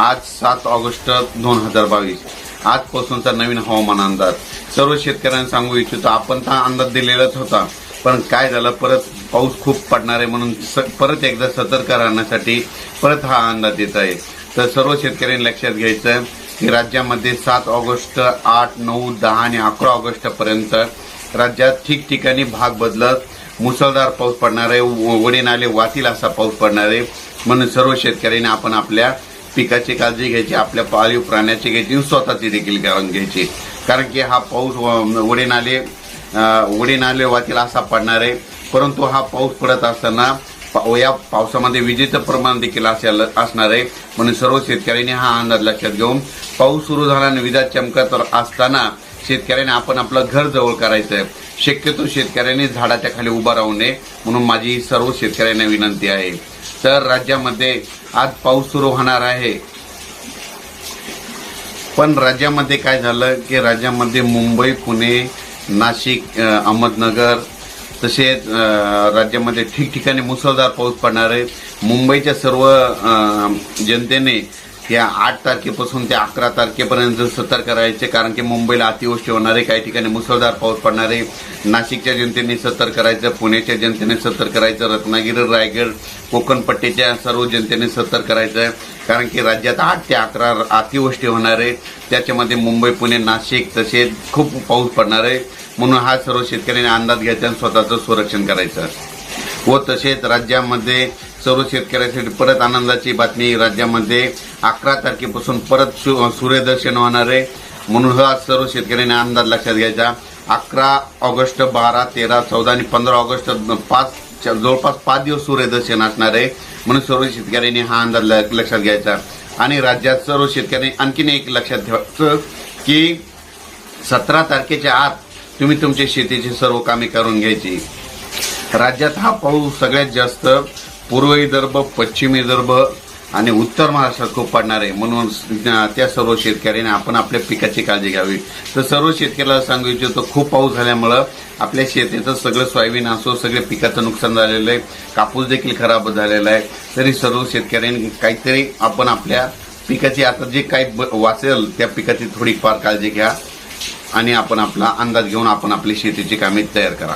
आज सात ऑगस्ट दोन हजार बावीस. आजपासूनचा नवीन हवामान अंदाज. सर्व शेतकऱ्यांना सांगू इच्छितो आपण तर अंदाज दिलेलाच होता. पण काय झालं परत पाऊस खूप पडणार आहे म्हणून स- परत एकदा सतर्क राहण्यासाठी परत हा अंदाज येत आहे. तर सर्व शेतकऱ्यांनी लक्षात घ्यायचं की राज्यामध्ये सात ऑगस्ट आठ नऊ दहा आणि अकरा ऑगस्ट पर्यंत राज्यात ठिकठिकाणी भाग बदलत मुसळधार पाऊस पडणार आहे व- वडे नाले वातील असा पाऊस पडणार आहे. म्हणून सर्व शेतकऱ्यांनी आपण आपल्या पिकाची काळजी घ्यायची आपल्या पाळीव प्राण्याची घ्यायची स्वतःची देखील काळजी घ्यायची. कारण की हा पाऊस व- वडे नाले वातील असा पडणार आहे. परंतु हा पाऊस पडत असताना या पावसामध्ये विजेचं प्रमाण देखील असेल असणार आहे. म्हणून सर्व शेतकऱ्यांनी हा अंदाज लक्षात घेऊन पाऊस सुरू झाला आणि विजा चमकत असताना शेतकऱ्यांनी आपण आपलं घर जवळ करायचं आहे शक्यतो शेतकऱ्यांनी झाडाच्या खाली उभा राहू नये म्हणून माझी सर्व शेतकऱ्यांना विनंती आहे. तर राज्यामध्ये आज पाऊस सुरू होणार आहे. पण राज्यामध्ये काय झालं की राज्यामध्ये मुंबई पुणे नाशिक अहमदनगर तसेच राज्यामध्ये ठिकठिकाणी मुसळधार पाऊस पडणार आहे. मुंबईच्या सर्व जनतेने या आठ तारखेपासून ते अकरा तारखेपर्यंत सतर्क करायचे कारण की मुंबईला अतिवृष्टी होणार आहे काही ठिकाणी मुसळधार पाऊस पडणार आहे नाशिकच्या जनतेने सतर्क करायचं पुण्याच्या जनतेने सतर्क करायचं रत्नागिरी रायगड कोकणपट्टीच्या सर्व जनतेने सतर्क करायचं कारण की राज्यात आठ ते अकरा अतिवृष्टी होणार आहे त्याच्यामध्ये मुंबई पुणे नाशिक तसेच खूप पाऊस पडणार आहे म्हणून हा सर्व शेतकऱ्यांनी अंदाज घ्यायचा आणि स्वतःचं संरक्षण करायचं. व तसेच राज्यामध्ये सर्व शेतकऱ्यांसाठी परत आनंदाची बातमी राज्यामध्ये अकरा तारखेपासून परत सूर्यदर्शन होणार आहे. म्हणून हा सर्व शेतकऱ्यांनी अंदाज लक्षात घ्यायचा. अकरा ऑगस्ट बारा तेरा चौदा आणि पंधरा ऑगस्ट पाच जवळपास पाच दिवस सूर्यदर्शन असणार आहे. म्हणून सर्व शेतकऱ्यांनी हा अंदाज ल- लक्षात घ्यायचा. आणि राज्यात सर्व शेतकऱ्यांनी आणखीन एक लक्षात ठेवायचं की सतरा तारखेच्या आत तुम्ही तुमच्या शेतीची सर्व कामे करून घ्यायची. राज्यात हा पाऊस सगळ्यात जास्त पूर्व विदर्भ पश्चिम विदर्भ आणि उत्तर महाराष्ट्रात खूप पडणार आहे. म्हणून त्या सर्व शेतकऱ्यांनी आपण आपल्या पिकाची काळजी घ्यावी. तर सर्व शेतकऱ्याला सांगू इच्छितो खूप पाऊस झाल्यामुळं आपल्या शेतीचं सगळं सोयाबीन असो सगळ्या पिकाचं नुकसान झालेलं आहे. कापूस देखील खराब झालेला आहे. तरी सर्व शेतकऱ्यांनी काहीतरी आपण आपल्या पिकाची आता जे काही ब- वाचेल त्या पिकाची थोडीफार काळजी घ्या. आणि आपण आपला अंदाज घेऊन आपण आपली शेतीची कामे तयार करा.